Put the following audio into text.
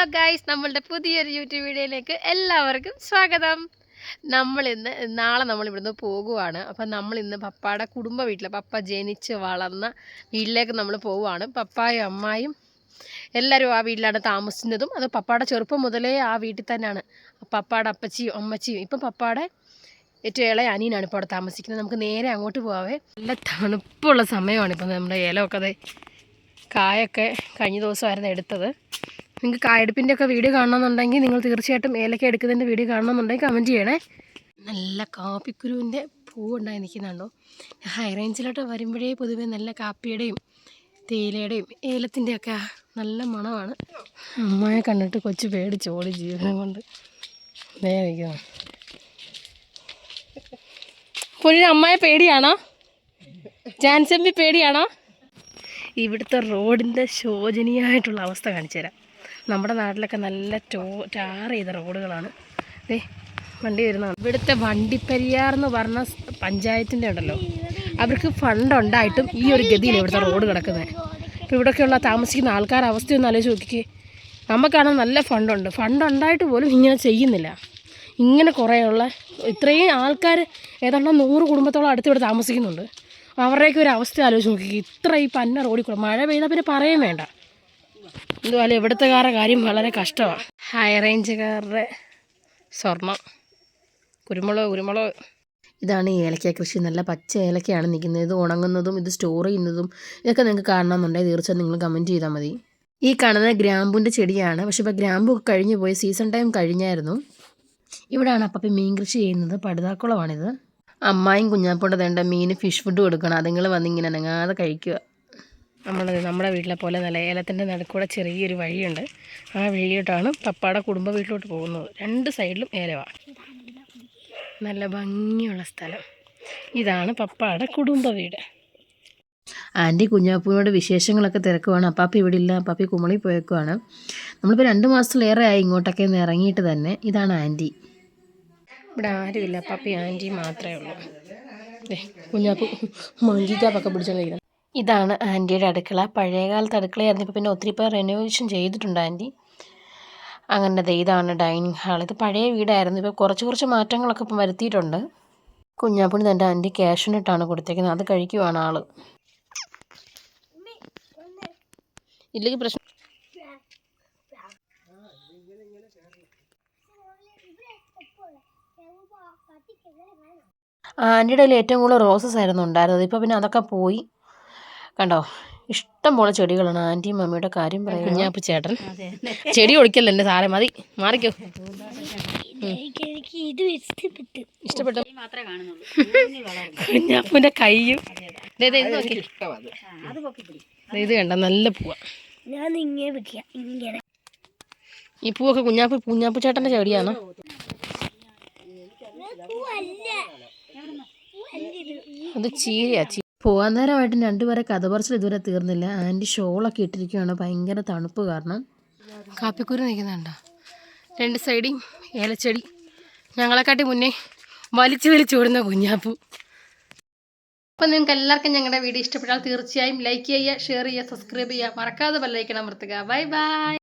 Hello guys നമ്മളുടെ പുതിയൊരു YouTube വീഡിയോയിലേക്ക് എല്ലാവർക്കും സ്വാഗതം. നമ്മൾ ഇന്ന് നാളെ നമ്മൾ ഇവിടുന്ന് പോകുവാണ്. അപ്പം നമ്മൾ ഇന്ന് പപ്പയുടെ കുടുംബ വീട്ടിൽ പപ്പ ജനിച്ച് വളർന്ന വീട്ടിലേക്ക് നമ്മൾ പോവുകയാണ് പപ്പായും അമ്മായും എല്ലാവരും ആ വീട്ടിലാണ് താമസിക്കുന്നതും. അത് പപ്പയുടെ ചെറുപ്പം മുതലേ ആ വീട്ടിൽ തന്നെയാണ്. പപ്പയുടെ അപ്പച്ചിയും അമ്മച്ചിയും ഇപ്പം പപ്പയുടെ ഏറ്റവും ഇളയ അനിയനാണ് ഇപ്പോൾ അവിടെ താമസിക്കുന്നത്. നമുക്ക് നേരെ അങ്ങോട്ട് പോവേ നല്ല തണുപ്പുള്ള സമയമാണ് ഇപ്പം നമ്മുടെ ഇലമൊക്കെ അതെ കായൊക്കെ കഴിഞ്ഞ ദിവസമായിരുന്നു എടുത്തത്. നിങ്ങൾക്ക് കായെടുപ്പിന്റെ ഒക്കെ വീഡിയോ കാണണമെന്നുണ്ടെങ്കിൽ നിങ്ങൾ തീർച്ചയായിട്ടും ഏലക്ക എടുക്കുന്നതിന്റെ വീഡിയോ കാണണമെന്നുണ്ടെങ്കിൽ കമന്റ് ചെയ്യണേ. നല്ല കാപ്പിക്കുരുവിന്റെ പൂവുണ്ടായി നിൽക്കുന്നുണ്ടോ? ഹൈ റേഞ്ചിലോട്ട് വരുമ്പോഴേ പൊതുവേ നല്ല കാപ്പിയുടെയും തേയിലയുടെയും ഏലത്തിന്റെയൊക്കെ നല്ല മണമാണ്. അമ്മയെ കണ്ടിട്ട് കൊച്ചു പേടിച്ചോടി ജീവനം കൊണ്ട്. നിൽക്കുന്നു പൊന്നിന് അമ്മയെ പേടിയാണോ? ജാൻസമ്മി പേടിയാണോ? ഇവിടുത്തെ റോഡിന്റെ ശോചനീയമായിട്ടുള്ള അവസ്ഥ കാണിച്ചു തരാം. നമ്മുടെ നാട്ടിലൊക്കെ നല്ല ടോ ടാർ ചെയ്ത റോഡുകളാണ്. ദേ വണ്ടി വരുന്നതാണ്. ഇവിടുത്തെ വണ്ടിപ്പെരിയാർ എന്ന് പറഞ്ഞ പഞ്ചായത്തിന്റെ ഉണ്ടല്ലോ. അവർക്ക് ഫണ്ട് ഉണ്ടായിട്ടും ഈ ഒരു ഗതിയിൽ ഇവിടുത്തെ റോഡ് കിടക്കുന്നത് ഇപ്പോൾ ഇവിടെയൊക്കെയുള്ള താമസിക്കുന്ന അവസ്ഥ ഒന്ന് ആലോചിച്ച് നോക്കിക്കേ. നമുക്കാണ് നല്ല ഫണ്ടുണ്ട് ഫണ്ട് ഉണ്ടായിട്ട് പോലും ഇങ്ങനെ ചെയ്യുന്നില്ല. ഇങ്ങനെ കുറേയുള്ള ഇത്രയും ആൾക്കാർ ഏതാണ്ട് നൂറ് കുടുംബത്തോളം അടുത്ത് ഇവിടെ താമസിക്കുന്നുണ്ട്. അവരുടെയൊക്കെ ഒരു അവസ്ഥ ആലോചിച്ച് നോക്കി ഇത്ര ഈ പന്ന റോഡിൽ കൂടെ മഴ പെയ്താൽ പിന്നെ പറയുകയും വേണ്ട. എന്തുപോലെ ഇവിടുത്തെക്കാരുടെ കാര്യം വളരെ കഷ്ടമാണ് ഹൈ റേഞ്ചുകാരുടെ സ്വർണം കുരുമുളക് കുരുമുളക്. ഇതാണ് ഈ ഏലക്ക കൃഷി. നല്ല പച്ച ഏലക്കയാണ് നിൽക്കുന്നത്. ഇത് ഉണങ്ങുന്നതും ഇത് സ്റ്റോർ ചെയ്യുന്നതും ഇതൊക്കെ നിങ്ങൾക്ക് കാണണമെന്നുണ്ടെങ്കിൽ തീർച്ചയായും നിങ്ങൾ കമന്റ് ചെയ്താൽ മതി. ഈ കാണുന്നത് ഗ്രാമ്പൂന്റെ ചെടിയാണ്. പക്ഷേ ഇപ്പോൾ ഗ്രാമ്പു കഴിഞ്ഞു പോയി. സീസൺ ടൈം കഴിഞ്ഞായിരുന്നു. ഇവിടെയാണ് അപ്പം മീൻ കൃഷി ചെയ്യുന്നത്. പടുതാക്കുളമാണിത്. അമ്മായും കുഞ്ഞാപ്പോണ്ട് തേണ്ട മീൻ ഫിഷ് ഫുഡ് കൊടുക്കണം. അതുങ്ങൾ വന്നിങ്ങനെ അനങ്ങാതെ കഴിക്കുക നമ്മൾ നമ്മുടെ വീട്ടിലെ പോലെ നല്ല ഏലത്തിന്റെ നടുക്കൂടെ ചെറിയൊരു വഴിയുണ്ട്. ആ വഴിയോട്ടാണ് പപ്പാടെ കുടുംബ വീട്ടിലോട്ട് പോകുന്നത്. രണ്ട് സൈഡിലും ഏലവാണ് നല്ല ഭംഗിയുള്ള സ്ഥലം. ഇതാണ് പപ്പാടെ കുടുംബ വീട്. ആന്റി കുഞ്ഞാപ്പൂനോട് വിശേഷങ്ങളൊക്കെ തിരക്കുവാണ്. അപ്പാപ്പി ഇവിടെ ഇല്ല. അപ്പാപ്പി കുമളി പോയേക്കുവാണ്. നമ്മളിപ്പോൾ രണ്ട് മാസത്തിലേറെ ആയി ഇങ്ങോട്ടൊക്കെ ഒന്ന് ഇറങ്ങിയിട്ട് തന്നെ. ഇതാണ് ആന്റി. ഇവിടെ ആരുമില്ല. അപ്പാപ്പി ആന്റി മാത്രമേ ഉള്ളൂ. ദേ, മഞ്ചിക്കാപ്പൊക്കെ മങ്കിക്കാപ്പൊക്കെ പിടിച്ചോണ്ടിരിക്കുന്നത് ഇതാണ് ആന്റിയുടെ അടുക്കള. പഴയകാലത്ത് അടുക്കളയായിരുന്നു. ഇപ്പോൾ പിന്നെ ഒത്തിരി പേർ റെനോവേഷൻ ചെയ്തിട്ടുണ്ട് ആന്റി. അങ്ങനെ ഇതാണ് ഡൈനിങ് ഹാൾ ഇത് പഴയ വീടായിരുന്നു. ഇപ്പോൾ കുറച്ച് കുറച്ച് മാറ്റങ്ങളൊക്കെ ഇപ്പം വരുത്തിയിട്ടുണ്ട്. കുഞ്ഞാപ്പുണി തന്റെ ആന്റി ക്യാഷിനിട്ടാണ് കൊടുത്തേക്കുന്നത്. അത് കഴിക്കുവാണ് ആൾ. ഇല്ലെങ്കിൽ പ്രശ്നം ആന്റിയുടെ ഏറ്റവും കൂടുതൽ റോസസ് ആയിരുന്നു ഉണ്ടായിരുന്നത്. ഇപ്പോൾ പിന്നെ അതൊക്കെ പോയി. കണ്ടോ? ഇഷ്ടംപോലെ ചെടികളാണ്. ആന്റിയും മമ്മിയുടെ കാര്യം പറയാം കുഞ്ഞാപ്പ് ചേട്ടൻ. ചെടി ഒളിക്കല്ല എന്റെ സാറേ? മതി. മാറിക്കോ. ഇഷ്ടപ്പെട്ടു. കുഞ്ഞാപ്പൂന്റെ കൈയും ദേ, ദേ, ഇത് നോക്കി. ദേ, ഇത് കണ്ട? നല്ല പൂവാ. ഈ പൂവൊക്കെ കുഞ്ഞാപ്പ് കുഞ്ഞാപ്പ് ചേട്ടന്റെ ചെടിയാണോ? അത് ചീരയാ ചീ പോകാൻ നേരമായിട്ട് രണ്ടുപേരെ കഥ പറച്ചിൽ ഇതുവരെ തീർന്നില്ല. ആന്റി ഷോളൊക്കെ ഇട്ടിരിക്കുകയാണ് ഭയങ്കര തണുപ്പ് കാരണം. കാപ്പിക്കുരു നിൽക്കുന്നുണ്ടോ? രണ്ട് സൈഡിൽ ഏലച്ചെടി. ഞങ്ങളെക്കാട്ടി മുന്നേ വലിച്ചു വലിച്ചു ഓടുന്ന കുഞ്ഞാപ്പു. അപ്പം നിങ്ങൾക്ക് എല്ലാവർക്കും ഞങ്ങളുടെ വീഡിയോ ഇഷ്ടപ്പെട്ടാൽ തീർച്ചയായും ലൈക്ക് ചെയ്യുക ഷെയർ ചെയ്യുക സബ്സ്ക്രൈബ് ചെയ്യുക. മറക്കാതെ ബെല്ലൈക്കണം അമർത്തുക. Bye bye